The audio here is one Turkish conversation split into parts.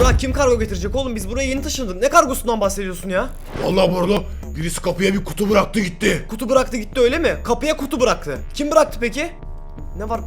Burak kim kargo getirecek oğlum? Biz buraya yeni taşındık. Ne kargosundan bahsediyorsun ya? Vallahi Borlo birisi kapıya bir kutu bıraktı gitti. Kutu bıraktı gitti öyle mi? Kapıya kutu bıraktı. Kim bıraktı peki? Ne var?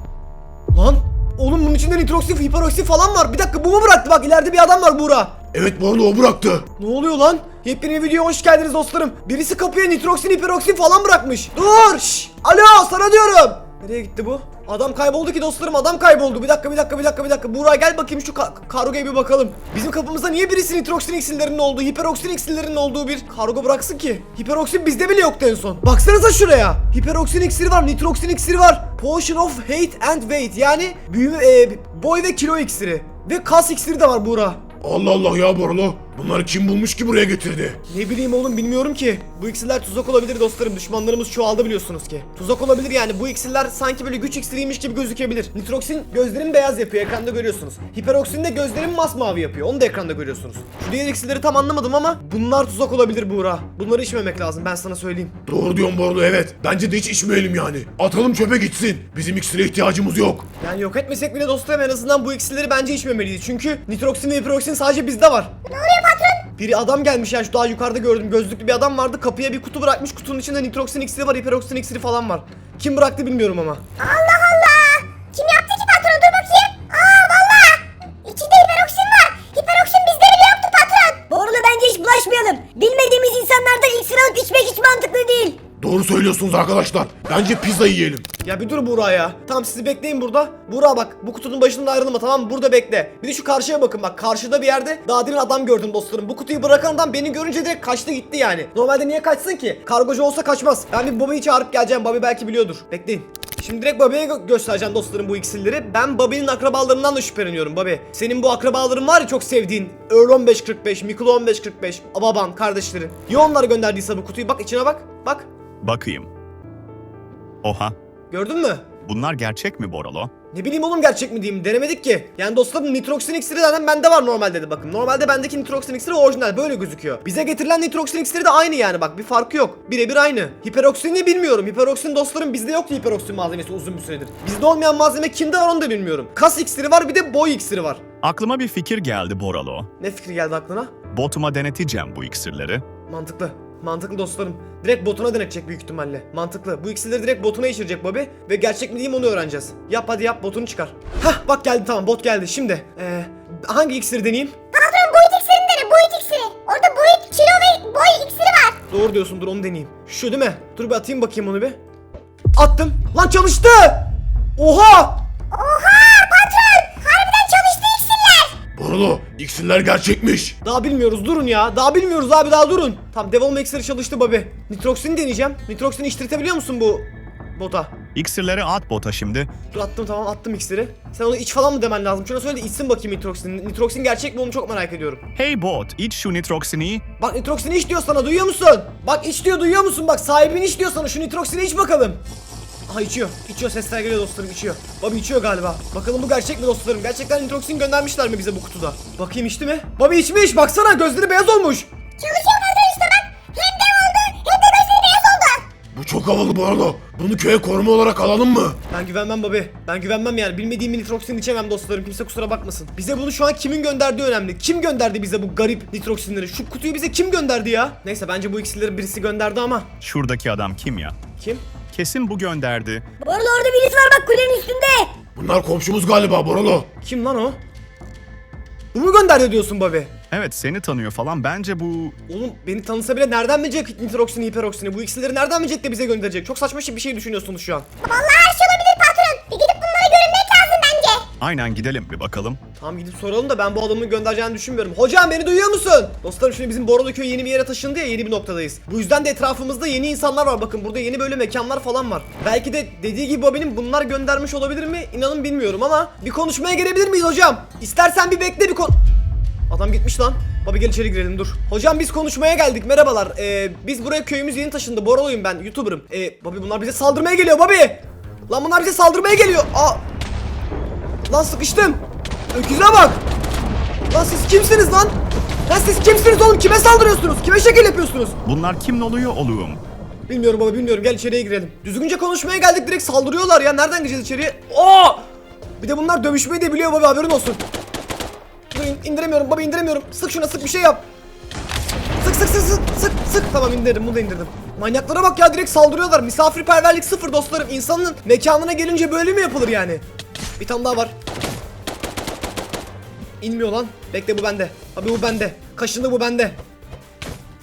Lan! Oğlum bunun içinde nitroksin, hiperoksin falan var. Bir dakika bu mu bıraktı? Bak ileride bir adam var Buğra. Evet Borlo o bıraktı. Ne oluyor lan? Yepyeni videoya hoş geldiniz dostlarım. Birisi kapıya nitroksin, hiperoksin falan bırakmış. Dur! Şş! Alo sana diyorum. Nereye gitti bu? Adam kayboldu ki dostlarım adam kayboldu. Bir dakika bir dakika bir dakika bir dakika. Buğra gel bakayım şu ka- kargoya bir bakalım. Bizim kapımızda niye birisi nitroksin iksirlerinin olduğu, hiperoksin iksirlerinin olduğu bir kargo bıraksın ki? Hiperoksin bizde bile yoktu en son. Baksanıza şuraya. Hiperoksin iksiri var, nitroksin iksiri var. Potion of Hate and Weight yani büyüme, e, boy ve kilo iksiri. Ve kas iksiri de var Buğra. Allah Allah ya Borlo. Bunları kim bulmuş ki buraya getirdi? Ne bileyim oğlum bilmiyorum ki. Bu iksirler tuzak olabilir dostlarım. Düşmanlarımız çoğaldı biliyorsunuz ki. Tuzak olabilir yani. Bu iksirler sanki böyle güç iksiriymiş gibi gözükebilir. Nitroksin gözlerimi beyaz yapıyor. Ekranda görüyorsunuz. Hiperoksin de gözlerimi masmavi yapıyor. Onu da ekranda görüyorsunuz. Şu diğer iksirleri tam anlamadım ama bunlar tuzak olabilir Buğra. Bunları içmemek lazım ben sana söyleyeyim. Doğru diyorsun Borlo evet. Bence de hiç içmeyelim yani. Atalım çöpe gitsin. Bizim iksire ihtiyacımız yok. Yani yok etmesek bile dostlarım en azından bu iksirleri bence içmemeliyiz. Çünkü nitroksin ve hiperoksin sadece bizde var. Ne Biri adam gelmiş yani şu daha yukarıda gördüm gözlüklü bir adam vardı kapıya bir kutu bırakmış kutunun içinde nitroksin iksiri var hiperoksin iksiri falan var. Kim bıraktı bilmiyorum ama. Allah Allah. Kim yaptı ki patron? Dur bakayım. Aa valla. İçinde hiperoksin var. Hiperoksin bizde bile yoktu patron. Borlu bence hiç bulaşmayalım. Bilmediğimiz insanlardan iksir alıp içmek hiç mantıklı değil. Doğru söylüyorsunuz arkadaşlar. Bence pizza yiyelim. Ya bir dur Buğra ya. Tamam sizi bekleyin burada. Buğra bak bu kutunun başında ayrılma tamam mı? Burada bekle. Bir de şu karşıya bakın bak karşıda bir yerde daha demin adam gördüm dostlarım. Bu kutuyu bırakan adam beni görünce direkt kaçtı gitti yani. Normalde niye kaçsın ki? Kargocu olsa kaçmaz. Ben bir Bobby'yi çağırıp geleceğim. Bobby belki biliyordur. Bekleyin. Şimdi direkt Bobby'ye gö- göstereceğim dostlarım bu iksirleri. Ben Bobby'nin akrabalarından da şüpheleniyorum Bobby. Senin bu akrabaların var ya çok sevdiğin. Earl 1545, Mikul 1545, baban, kardeşlerin. Ya onlar gönderdiyse bu kutuyu bak içine bak. Bak. Bakayım. Oha. Gördün mü? Bunlar gerçek mi Boralo? Ne bileyim oğlum gerçek mi diyeyim denemedik ki. Yani dostlarım nitroksin iksiri zaten bende var normalde de bakın. Normalde bendeki nitroksin iksiri orijinal böyle gözüküyor. Bize getirilen nitroksin iksiri de aynı yani bak bir farkı yok. Birebir aynı. Hiperoksini bilmiyorum. Hiperoksin dostlarım bizde yoktu hiperoksin malzemesi uzun bir süredir. Bizde olmayan malzeme kimde var onu da bilmiyorum. Kas iksiri var bir de boy iksiri var. Aklıma bir fikir geldi Boralo. Ne fikri geldi aklına? Botuma deneteceğim bu iksirleri. Mantıklı. Mantıklı dostlarım. Direkt botuna denetecek büyük ihtimalle. Mantıklı. Bu iksirleri direkt botuna içirecek Bobby. Ve gerçek mi diyeyim onu öğreneceğiz. Yap hadi yap botunu çıkar. Hah bak geldi tamam bot geldi. Şimdi eee hangi iksiri deneyeyim? Patron boyut iksirini dene. Boyut iksiri. Orada boyut, kilo ve boy iksiri var. Doğru diyorsun dur onu deneyeyim. Şu değil mi? Dur bir atayım bakayım onu bir. Attım. Lan çalıştı. Oha patron. Harbiden çalıştı Borlo iksirler gerçekmiş. Daha bilmiyoruz durun ya. Daha bilmiyoruz abi daha durun. Tamam Devil Maxer'ı çalıştı Bobby. Nitroksini deneyeceğim. Nitroksini içtirtebiliyor musun bu bota? İksirleri at bota şimdi. Dur attım tamam attım iksiri. Sen onu iç falan mı demen lazım? Şuna söyle de içsin bakayım nitroksin. Nitroksin gerçek mi onu çok merak ediyorum. Hey bot, iç şu nitroksini. Bak nitroksini iç diyor sana duyuyor musun? Bak iç diyor duyuyor musun? Bak sahibin iç diyor sana şu nitroksini iç bakalım. Aha içiyor. İçiyor sesler geliyor dostlarım içiyor. Bobby içiyor galiba. Bakalım bu gerçek mi dostlarım? Gerçekten nitroksin göndermişler mi bize bu kutuda? Bakayım içti mi? Bobby içmiş baksana gözleri beyaz olmuş. Çalışıyor patron işte bak. Hem dev oldu hem de gözleri beyaz oldu. Bu çok havalı Borlo. Bunu köye koruma olarak alalım mı? Ben güvenmem Bobby. Ben güvenmem yani. Bilmediğim nitroksin içemem dostlarım. Kimse kusura bakmasın. Bize bunu şu an kimin gönderdiği önemli. Kim gönderdi bize bu garip nitroksinleri? Şu kutuyu bize kim gönderdi ya? Neyse bence bu iksirleri birisi gönderdi ama. Şuradaki adam kim ya? Kim? Kesin bu gönderdi. Borlu orada birisi var bak kulenin üstünde. Bunlar komşumuz galiba Borlo. Kim lan o? Bu mu gönderdi diyorsun Bobby? Evet seni tanıyor falan. Bence bu... Oğlum beni tanısa bile nereden bilecek nitroksini, hiperoksini? Bu iksirleri nereden bilecek de bize gönderecek? Çok saçma bir şey düşünüyorsunuz şu an. Vallahi Aynen gidelim bir bakalım. Tamam gidip soralım da ben bu adamın göndereceğini düşünmüyorum. Hocam beni duyuyor musun? Dostlarım şimdi bizim Borolu köy yeni bir yere taşındı ya yeni bir noktadayız. Bu yüzden de etrafımızda yeni insanlar var. Bakın burada yeni böyle mekanlar falan var. Belki de dediği gibi Bobby'nin bunlar göndermiş olabilir mi? İnanın bilmiyorum ama bir konuşmaya gelebilir miyiz hocam? İstersen bir bekle bir kon... Adam gitmiş lan. Baba gel içeri girelim dur. Hocam biz konuşmaya geldik merhabalar. Ee, biz buraya köyümüz yeni taşındı. Boroluyum ben YouTuber'ım. Ee, Bobby bunlar bize saldırmaya geliyor Bobby. Lan bunlar bize saldırmaya geliyor. Aa. Lan sıkıştım. Öküze bak. Lan siz kimsiniz lan? Lan siz kimsiniz oğlum? Kime saldırıyorsunuz? Kime şekil yapıyorsunuz? Bunlar kim oluyor oğlum? Bilmiyorum baba bilmiyorum. Gel içeriye girelim. Düzgünce konuşmaya geldik direkt saldırıyorlar ya. Nereden gireceğiz içeriye? Aa! Bir de bunlar dövüşmeyi de biliyor baba haberin olsun. Durun. indiremiyorum baba indiremiyorum. Sık şuna sık bir şey yap. Sık sık sık sık sık sık tamam indirdim bunu da indirdim. Manyaklara bak ya direkt saldırıyorlar. Misafirperverlik sıfır dostlarım. İnsanın mekanına gelince böyle mi yapılır yani? Bir tane daha var. İnmiyor lan. Bekle bu bende. Abi bu bende. Kaşındı bu bende.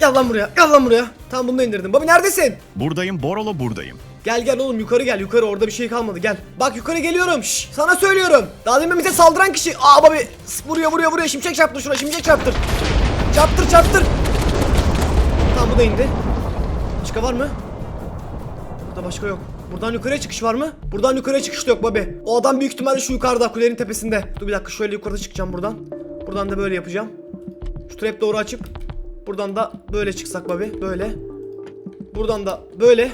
Gel lan buraya. Gel lan buraya. Tamam bunu da indirdim. Babi neredesin? Buradayım Borolo buradayım. Gel gel oğlum yukarı gel yukarı orada bir şey kalmadı gel. Bak yukarı geliyorum şş, sana söylüyorum. Daha demin bize saldıran kişi. Aa babi vuruyor vuruyor vuruyor şimşek çarptır şuna şimşek çarptır. Çarptır çarptır. Tamam bu da indi. Başka var mı? Burada başka yok. Buradan yukarıya çıkış var mı? Buradan yukarıya çıkış da yok babi. O adam büyük ihtimalle şu yukarıda kulenin tepesinde. Dur bir dakika şöyle yukarıda çıkacağım buradan. Buradan da böyle yapacağım. Şu trap doğru açıp buradan da böyle çıksak babi böyle. Buradan da böyle.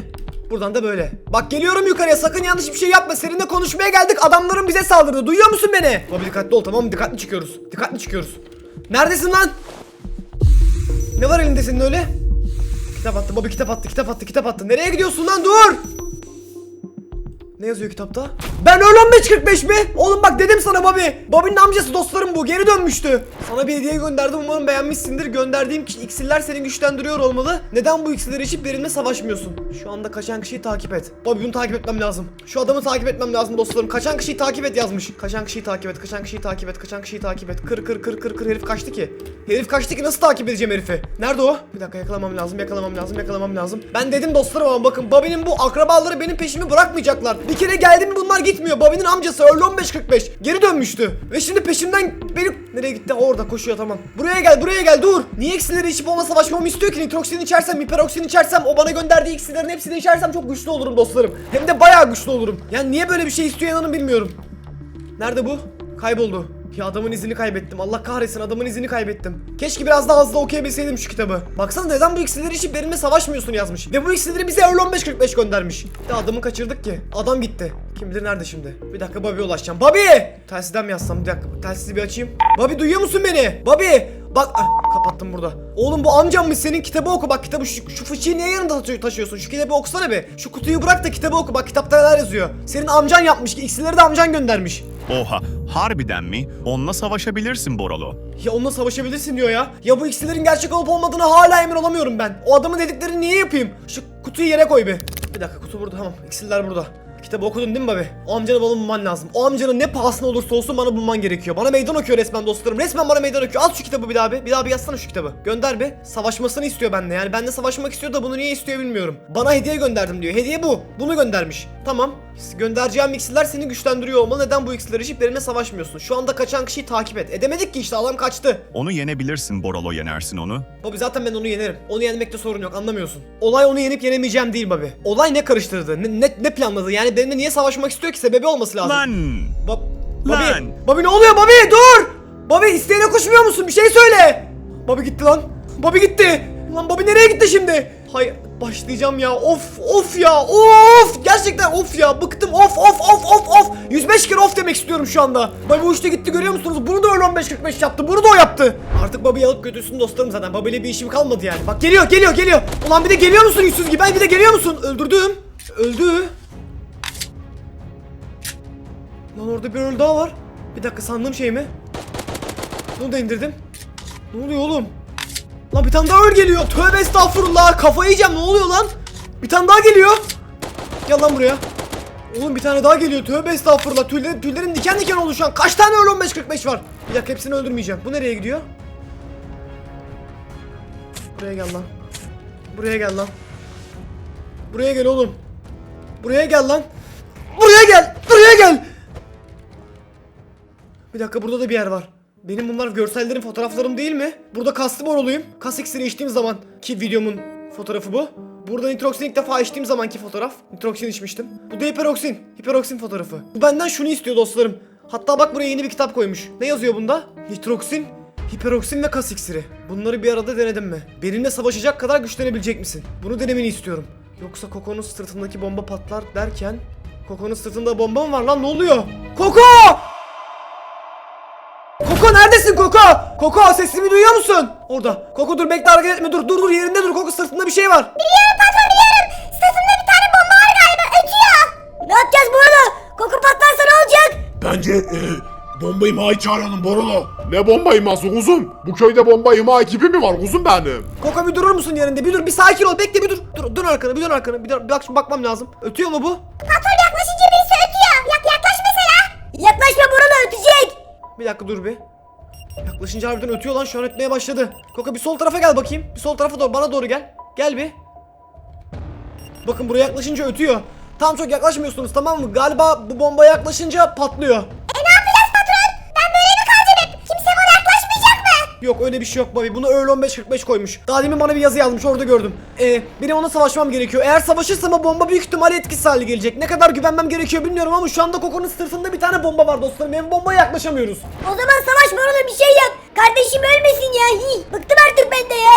Buradan da böyle. Bak geliyorum yukarıya sakın yanlış bir şey yapma. Seninle konuşmaya geldik. Adamların bize saldırdı. Duyuyor musun beni? Baba dikkatli ol tamam mı? Dikkatli çıkıyoruz. Dikkatli çıkıyoruz. Neredesin lan? Ne var elinde senin öyle? Kitap attı. Baba kitap attı. Kitap attı. Kitap attı. Nereye gidiyorsun lan? Dur! Ne yazıyor kitapta? Ben öyle 15.45 mi? Oğlum bak dedim sana Bobby. Bobby'nin amcası dostlarım bu. Geri dönmüştü. Sana bir hediye gönderdim. Umarım beğenmişsindir. Gönderdiğim iksirler seni güçlendiriyor olmalı. Neden bu iksirleri içip benimle savaşmıyorsun? Şu anda kaçan kişiyi takip et. Bobby bunu takip etmem lazım. Şu adamı takip etmem lazım dostlarım. Kaçan kişiyi takip et yazmış. Kaçan kişiyi takip et. Kaçan kişiyi takip et. Kaçan kişiyi takip et. Kır kır kır kır kır. Herif kaçtı ki. Herif kaçtı ki nasıl takip edeceğim herifi? Nerede o? Bir dakika yakalamam lazım. Yakalamam lazım. Yakalamam lazım. Ben dedim dostlarım ama bakın Bobby'nin bu akrabaları benim peşimi bırakmayacaklar. Bir kere geldim bunlar gitmiyor. Bobby'nin amcası Earl 1545 geri dönmüştü. Ve şimdi peşimden beni nereye gitti? Orada koşuyor tamam. Buraya gel, buraya gel. Dur. Niye iksirleri içip onunla savaşmamı istiyor ki? Nitroksin içersem, hiperoksin içersem, o bana gönderdiği iksirlerin hepsini içersem çok güçlü olurum dostlarım. Hem de bayağı güçlü olurum. Yani niye böyle bir şey istiyor inanın bilmiyorum. Nerede bu? Kayboldu. Ya adamın izini kaybettim. Allah kahretsin adamın izini kaybettim. Keşke biraz daha hızlı okuyabilseydim şu kitabı. Baksana neden bu iksirleri içip benimle savaşmıyorsun yazmış. Ve bu iksirleri bize Earl 1545 göndermiş. De adamı kaçırdık ki. Adam gitti. Kim bilir nerede şimdi? Bir dakika Bobby'ye ulaşacağım. Bobby! Telsizden mi yazsam? Bir dakika telsizi bir açayım. Bobby duyuyor musun beni? Bobby! Bak ah, kapattım burada. Oğlum bu amcammış senin kitabı oku bak kitabı şu, şu fıçıyı niye yanında taşı- taşıyorsun? Şu kitabı okusana be. Şu kutuyu bırak da kitabı oku bak kitapta neler yazıyor. Senin amcan yapmış ki iksirleri de amcan göndermiş. Oha harbiden mi? Onunla savaşabilirsin Borolo. Ya onunla savaşabilirsin diyor ya. Ya bu iksirlerin gerçek olup olmadığına hala emin olamıyorum ben. O adamın dediklerini niye yapayım? Şu kutuyu yere koy bir. Bir dakika kutu burada tamam. İksirler burada. Kitabı okudun değil mi babi? O amcanı bana bulman lazım. O amcanın ne pahasına olursa olsun bana bulman gerekiyor. Bana meydan okuyor resmen dostlarım. Resmen bana meydan okuyor. Al şu kitabı bir daha bir. Bir daha bir yazsana şu kitabı. Gönder bir. Savaşmasını istiyor bende. Yani bende savaşmak istiyor da bunu niye istiyor bilmiyorum. Bana hediye gönderdim diyor. Hediye bu. Bunu göndermiş. Tamam. Göndereceğim iksirler seni güçlendiriyor olmalı. Neden bu iksirleri içip benimle savaşmıyorsun? Şu anda kaçan kişiyi takip et. Edemedik ki işte adam kaçtı. Onu yenebilirsin Borolo yenersin onu. Bobby zaten ben onu yenerim. Onu yenmekte sorun yok anlamıyorsun. Olay onu yenip yenemeyeceğim değil Bobby. Olay ne karıştırdı? Ne, ne, ne planladı? Yani benimle niye savaşmak istiyor ki? Sebebi olması lazım. Lan! Bobby. Lan! Bobby ne oluyor Bobby? Dur! Bobby isteğine koşmuyor musun? Bir şey söyle. Bobby gitti lan. Bobby gitti. Lan Bobby nereye gitti şimdi? Hay başlayacağım ya. Of of ya. Of! Gerçekten of ya. Bıktım. Of of of of of. 105 kere of demek istiyorum şu anda. Bobby uçtu gitti görüyor musunuz? Bunu da öyle 15-45 yaptı. Bunu da o yaptı. Artık Bobby'yi alıp götürsün dostlarım zaten. Bobby ile bir işim kalmadı yani. Bak geliyor geliyor geliyor. Ulan bir de geliyor musun yüzsüz gibi? Ben bir de geliyor musun? Öldürdüm. Öldü. Lan orada bir öl daha var. Bir dakika sandığım şey mi? Bunu da indirdim. Ne oluyor oğlum? Lan bir tane daha öl geliyor. Tövbe estağfurullah. Kafayı yiyeceğim. Ne oluyor lan? Bir tane daha geliyor. Gel lan buraya. Oğlum bir tane daha geliyor. Tövbe estağfurullah. Tüylerim, tüylerim diken diken oldu şu an. Kaç tane öl 15-45 var? Bir dakika hepsini öldürmeyeceğim. Bu nereye gidiyor? Buraya gel lan. Buraya gel lan. Buraya gel oğlum. Buraya gel lan. Buraya gel. Buraya gel. Bir dakika burada da bir yer var. Benim bunlar görsellerim fotoğraflarım değil mi? Burada kaslı boroluyum. Kas iksiri içtiğim zaman ki videomun fotoğrafı bu. Burada nitroksin ilk defa içtiğim zamanki fotoğraf. Nitroksin içmiştim. Bu da hiperoksin. Hiperoksin fotoğrafı. Bu benden şunu istiyor dostlarım. Hatta bak buraya yeni bir kitap koymuş. Ne yazıyor bunda? Nitroksin, hiperoksin ve kas iksiri. Bunları bir arada denedin mi? Benimle savaşacak kadar güçlenebilecek misin? Bunu denemeni istiyorum. Yoksa Koko'nun sırtındaki bomba patlar derken... Koko'nun sırtında bomba mı var lan ne oluyor? Koko! Koko neredesin Koko? Koko sesimi duyuyor musun? Orada. Koko dur bekle hareket etme dur dur dur yerinde dur Koko sırtında bir şey var. Biliyorum patron biliyorum. Sırtımda bir tane bomba var galiba ötüyor. Ne yapacağız bu arada? Koku patlarsa ne olacak? Bence e, bomba imhayı çağıralım Borolo. Ne bomba imhası kuzum? Bu köyde bomba imha ekibi mi var kuzum benim? Koko bir durur musun yerinde? Bir dur bir sakin ol bekle bir dur. Dur dön arkana bir dön arkana bir, dön, bir bak bakmam lazım. Ötüyor mu bu? Patron yaklaşınca birisi ötüyor. Yak yaklaş mesela. Yaklaşma Borolo ötecek. Bir dakika dur bir. Yaklaşınca harbiden ötüyor lan şu an ötmeye başladı. Koko bir sol tarafa gel bakayım. Bir sol tarafa doğru bana doğru gel. Gel bir. Bakın buraya yaklaşınca ötüyor. Tam çok yaklaşmıyorsunuz tamam mı? Galiba bu bomba yaklaşınca patlıyor. E ne yapacağız patron? Ben böyle mi kalacağım hep? Kimse bana yaklaşmayacak mı? Yok öyle bir şey yok Bobby. Bunu Earl 1545 koymuş. Daha demin bana bir yazı yazmış orada gördüm. Ee, benim ona savaşmam gerekiyor. Eğer savaşırsam o bomba büyük ihtimalle etkisiz hale gelecek. Ne kadar güvenmem gerekiyor bilmiyorum ama şu anda Koko'nun sırtında bir tane bomba var dostlarım. Benim bombaya yaklaşamıyoruz. O zaman savaş Borolo bir şey yap. Kardeşim ölmesin ya. Hi, bıktım artık ben de ya.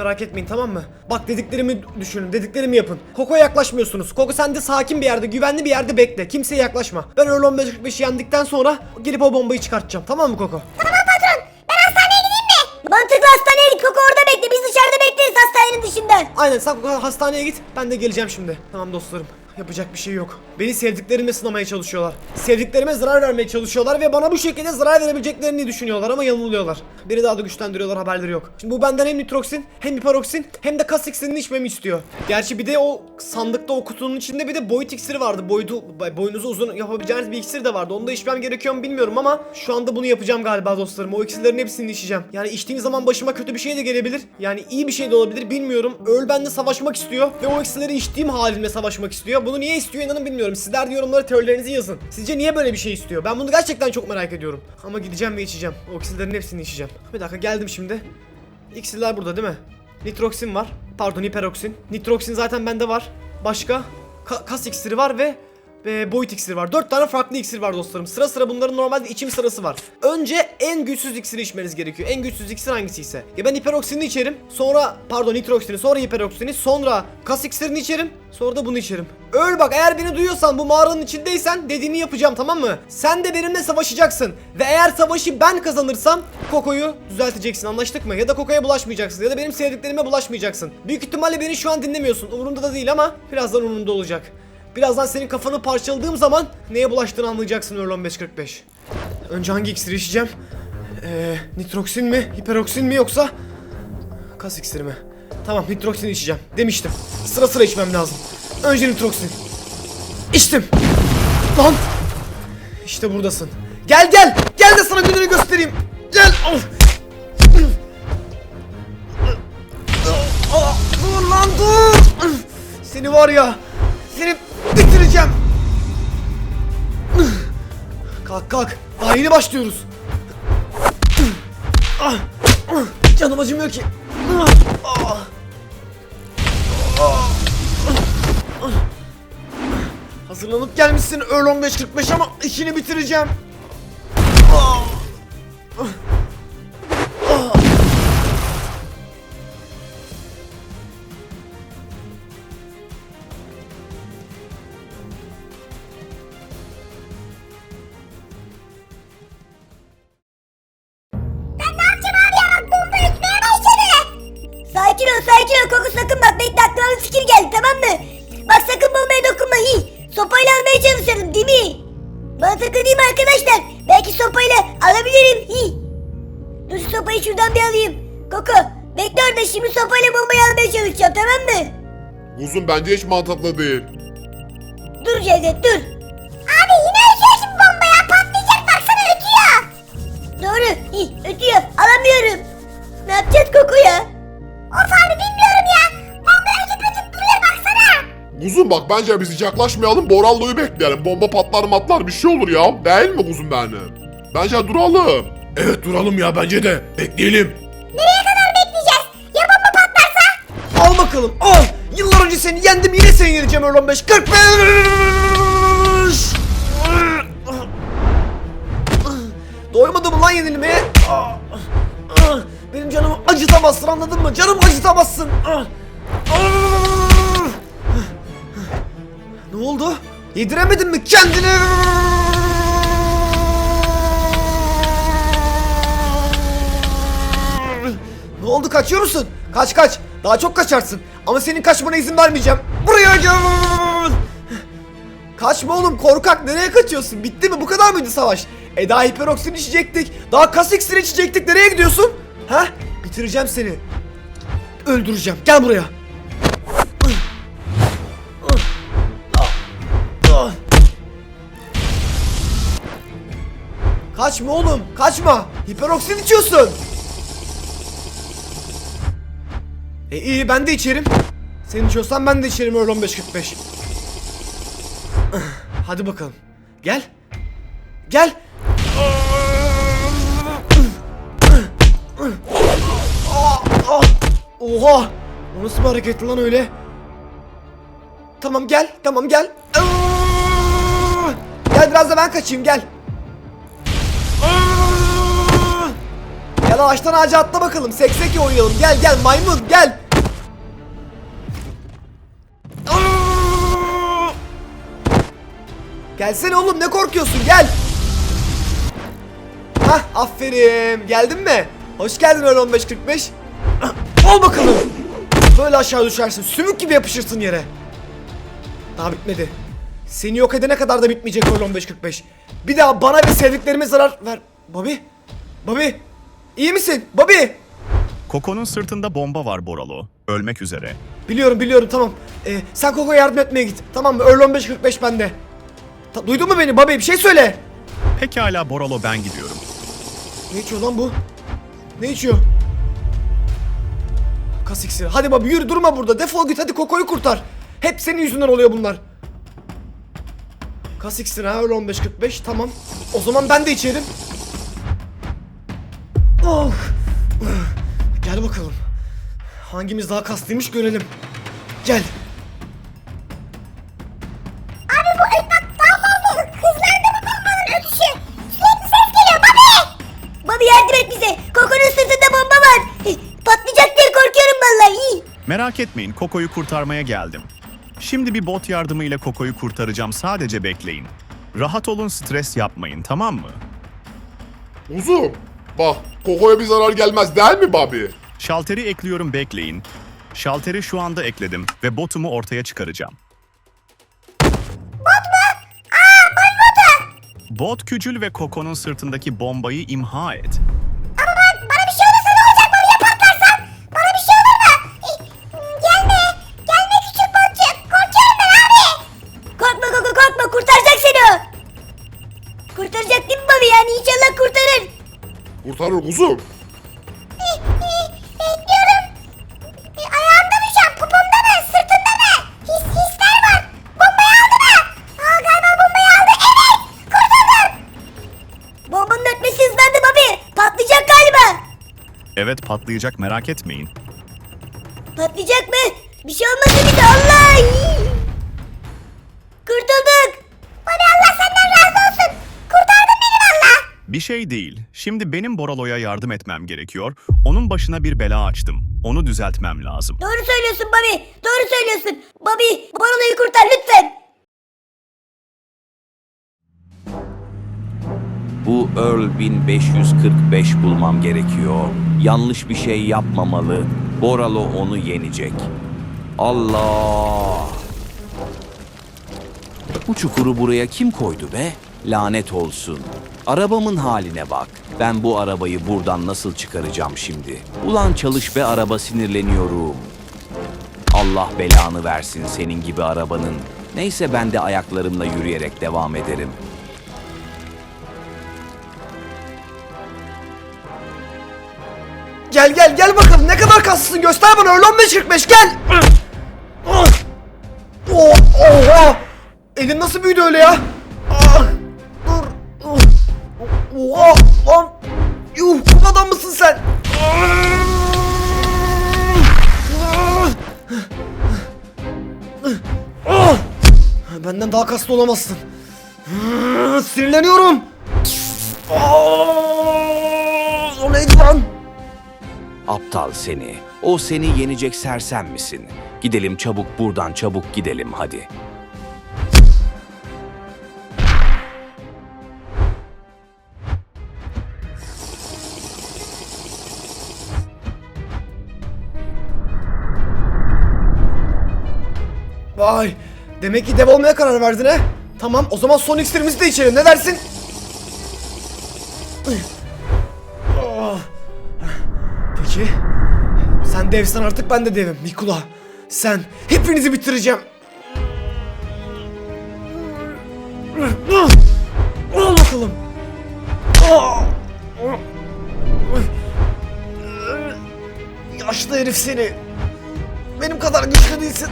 Merak etmeyin tamam mı? Bak dediklerimi düşünün, dediklerimi yapın. Koko'ya yaklaşmıyorsunuz. Koko sen de sakin bir yerde, güvenli bir yerde bekle. Kimseye yaklaşma. Ben Earl 1545'i yendikten sonra gelip o bombayı çıkartacağım. Tamam mı Koko? Tamam patron. Ben hastaneye gideyim mi? Mantıklı hastaneye git. Koko orada bekle. Biz dışarıda bekleriz hastanenin dışında. Aynen sen Koko hastaneye git. Ben de geleceğim şimdi. Tamam dostlarım. Yapacak bir şey yok. Beni sevdiklerimle sınamaya çalışıyorlar. Sevdiklerime zarar vermeye çalışıyorlar ve bana bu şekilde zarar verebileceklerini düşünüyorlar ama yanılıyorlar. Beni daha da güçlendiriyorlar haberleri yok. Şimdi bu benden hem nitroksin hem hiperoksin hem de kas iksirini içmemi istiyor. Gerçi bir de o sandıkta o kutunun içinde bir de boyut iksiri vardı. Boyutu, boyunuzu uzun yapabileceğiniz bir iksir de vardı. Onu da içmem gerekiyor mu bilmiyorum ama şu anda bunu yapacağım galiba dostlarım. O iksirlerin hepsini içeceğim. Yani içtiğim zaman başıma kötü bir şey de gelebilir. Yani iyi bir şey de olabilir bilmiyorum. Öl bende savaşmak istiyor ve o iksirleri içtiğim halimle savaşmak istiyor. Bunu niye istiyor inanın bilmiyorum. Sizler de yorumlara teorilerinizi yazın. Sizce niye böyle bir şey istiyor? Ben bunu gerçekten çok merak ediyorum. Ama gideceğim ve içeceğim. O iksirlerin hepsini içeceğim. Bir dakika geldim şimdi. İksirler burada değil mi? Nitroksin var. Pardon hiperoksin. Nitroksin zaten bende var. Başka? Ka- kas iksiri var ve ve boyut iksiri var. 4 tane farklı iksir var dostlarım. Sıra sıra bunların normalde içim sırası var. Önce en güçsüz iksiri içmeniz gerekiyor. En güçsüz iksir hangisi ise. Ya ben hiperoksini içerim. Sonra pardon nitroksini, sonra hiperoksini, sonra kas iksirini içerim. Sonra da bunu içerim. Öl bak eğer beni duyuyorsan bu mağaranın içindeysen dediğini yapacağım tamam mı? Sen de benimle savaşacaksın. Ve eğer savaşı ben kazanırsam Koko'yu düzelteceksin anlaştık mı? Ya da Koko'ya bulaşmayacaksın ya da benim sevdiklerime bulaşmayacaksın. Büyük ihtimalle beni şu an dinlemiyorsun. Umurumda da değil ama birazdan umurumda olacak. Birazdan senin kafanı parçaladığım zaman neye bulaştığını anlayacaksın Earl 1545. Önce hangi iksiri içeceğim? Ee, nitroksin mi? Hiperoksin mi yoksa kas iksiri mi? Tamam nitroksin içeceğim. Demiştim. Sıra sıra içmem lazım. Önce nitroksin. İçtim. Lan. İşte buradasın. Gel gel. Gel de sana gününü göstereyim. Gel. Of. Dur lan dur. Seni var ya. Seni bitireceğim. Kalk kalk. Daha yeni başlıyoruz. Canım acımıyor ki. Hazırlanıp gelmişsin Earl 1545 ama işini bitireceğim. Dur şu sopayı şuradan bir alayım. Koko bekle orada şimdi sopayla bombayı almaya çalışacağım tamam mı? Kuzum bence hiç mantıklı değil. Dur Cevdet dur. Abi yine ötüyor şimdi bomba ya patlayacak baksana ötüyor. Doğru hi, ötüyor alamıyorum. Ne yapacağız Koko ya? Of abi bilmiyorum ya. Bomba ötüp ötüp duruyor baksana. Kuzum bak bence biz hiç yaklaşmayalım Borallo'yu bekleyelim. Bomba patlar matlar bir şey olur ya. Değil mi kuzum benim? Bence duralım. Evet duralım ya bence de. Bekleyelim. Nereye kadar bekleyeceğiz? Ya bomba patlarsa? Al bakalım al. Yıllar önce seni yendim yine seni yeneceğim Earl 1545. Doymadım mı lan yenilmeye? Benim canımı acıtamazsın anladın mı? Canımı acıtamazsın. Ne oldu? Yediremedin mi kendini? Ne oldu kaçıyor musun? Kaç kaç. Daha çok kaçarsın. Ama senin kaçmana izin vermeyeceğim. Buraya gel. Kaçma oğlum korkak nereye kaçıyorsun? Bitti mi? Bu kadar mıydı savaş? E daha hiperoksin içecektik. Daha kas iksiri içecektik. Nereye gidiyorsun? Ha? Bitireceğim seni. Öldüreceğim. Gel buraya. Kaçma oğlum. Kaçma. Hiperoksin içiyorsun. E iyi ben de içerim. Sen içiyorsan ben de içerim öyle 15.45. Hadi bakalım. Gel. Gel. Oha. O nasıl bir hareket lan öyle? Tamam gel. Tamam gel. Gel biraz da ben kaçayım gel. Gel ağaçtan ağaca atla bakalım. Seksek oynayalım. Gel gel maymun gel. Gelsene oğlum ne korkuyorsun gel. Hah aferin geldin mi? Hoş geldin öyle 15.45. Ah, Ol bakalım. Böyle aşağı düşersin sümük gibi yapışırsın yere. Daha bitmedi. Seni yok edene kadar da bitmeyecek öyle 15.45. Bir daha bana ve sevdiklerime zarar ver. Bobby? Bobby? İyi misin? Bobby? Koko'nun sırtında bomba var Boralo. Ölmek üzere. Biliyorum biliyorum tamam. Ee, sen Koko'ya yardım etmeye git. Tamam mı? Earl 15.45 bende. Ta- duydun mu beni Bobby? Bir şey söyle. Pekala Boralo ben gidiyorum. Ne içiyor lan bu? Ne içiyor? Kas iksiri. Hadi Bobby yürü durma burada. Defol git hadi Koko'yu kurtar. Hep senin yüzünden oluyor bunlar. Kas iksiri ha Earl 15.45 tamam. O zaman ben de içerim. Bakalım. Hangimiz daha kaslıymış görelim. Gel. Abi bu bak daha fazla hızlandı bu bombanın ötüşü. Sürekli ses geliyor Bobby. Bobby yardım et bize. Koko'nun sırtında bomba var. Patlayacak diye korkuyorum vallahi. Merak etmeyin Koko'yu kurtarmaya geldim. Şimdi bir bot yardımıyla Koko'yu kurtaracağım sadece bekleyin. Rahat olun stres yapmayın tamam mı? Kuzum. Bak Koko'ya bir zarar gelmez değil mi Bobby? Şalteri ekliyorum bekleyin. Şalteri şu anda ekledim ve botumu ortaya çıkaracağım. Bot kücül ve Koko'nun sırtındaki bombayı imha et. Bana bir şey olursa ne olacak Bobby ya patlarsam? Bana bir şey olur mu? Gelme. Gelme küçük botçuk. Korkuyorum ben abi. Korkma Koko korkma. Kurtaracak seni o. Kurtaracak değil mi Bobby yani? İnşallah kurtarır. Kurtarır kuzum. Evet patlayacak merak etmeyin. Patlayacak mı? Bir şey olmasın bize Allah. Kurtulduk. Bobby Allah senden razı olsun. Kurtardın beni valla. Bir şey değil. Şimdi benim Boralo'ya yardım etmem gerekiyor. Onun başına bir bela açtım. Onu düzeltmem lazım. Doğru söylüyorsun Bobby. Doğru söylüyorsun. Bobby Borolo'yu kurtar lütfen. Bu Earl 1545 bulmam gerekiyor. Yanlış bir şey yapmamalı. Boralo onu yenecek. Allah! Bu çukuru buraya kim koydu be? Lanet olsun. Arabamın haline bak. Ben bu arabayı buradan nasıl çıkaracağım şimdi? Ulan çalış be araba sinirleniyorum. Allah belanı versin senin gibi arabanın. Neyse ben de ayaklarımla yürüyerek devam ederim. Gel gel gel bakalım ne kadar kaslısın göster bana öyle 15.45 gel. Oh, oha. Elin nasıl büyüdü öyle ya? Ah, Dur. Oh, Oha lan. Yuh kum adam mısın sen? Benden daha kaslı olamazsın. Sinirleniyorum. Ah, Aptal seni. O seni yenecek sersem misin? Gidelim çabuk buradan çabuk gidelim hadi. Vay. Demek ki dev olmaya karar verdin he. Tamam o zaman son iksirimizi de içelim ne dersin? Peki. Sen devsen artık ben de devim Mikula. Sen hepinizi bitireceğim. Al bakalım. Yaşlı herif seni. Benim kadar güçlü değilsin.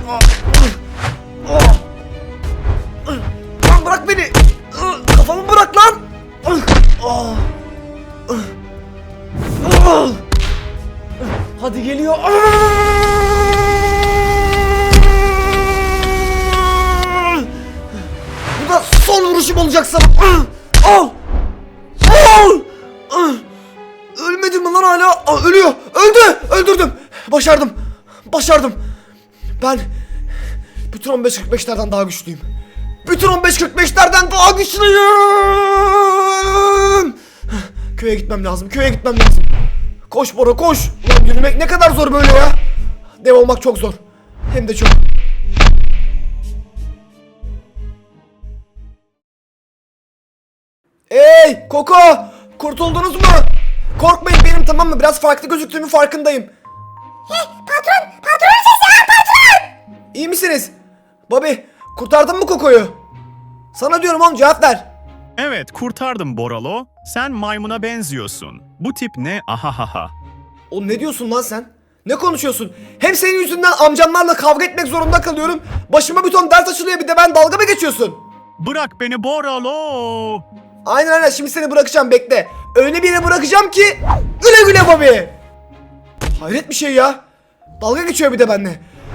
Hadi geliyor. Bu da son vuruşum olacak sana. Al. Al. Ah. Ölmedi mi lan hala? Aa, ölüyor. Öldü. Öldürdüm. Başardım. Başardım. Ben bütün 15-45'lerden daha güçlüyüm. Bütün 15-45'lerden daha güçlüyüm. Köye gitmem lazım. Köye gitmem lazım. Koş Bora koş. Ulan yürümek ne kadar zor böyle ya. Dev olmak çok zor. Hem de çok. Ey Koko! Kurtuldunuz mu? Korkmayın benim tamam mı? Biraz farklı gözüktüğümün farkındayım. Patron, patronun sesi patron. İyi misiniz? Bobby kurtardın mı Koko'yu? Sana diyorum oğlum cevap ver. Evet, kurtardım Boralo. Sen maymuna benziyorsun. Bu tip ne? Ahahaha. Oğlum ne diyorsun lan sen? Ne konuşuyorsun? Hem senin yüzünden amcamlarla kavga etmek zorunda kalıyorum. Başıma bir ton dert açılıyor bir de ben dalga mı geçiyorsun? Bırak beni Boralo. Aynen aynen şimdi seni bırakacağım bekle. Öyle bir yere bırakacağım ki güle güle Bobby. Hayret bir şey ya. Dalga geçiyor bir de benimle.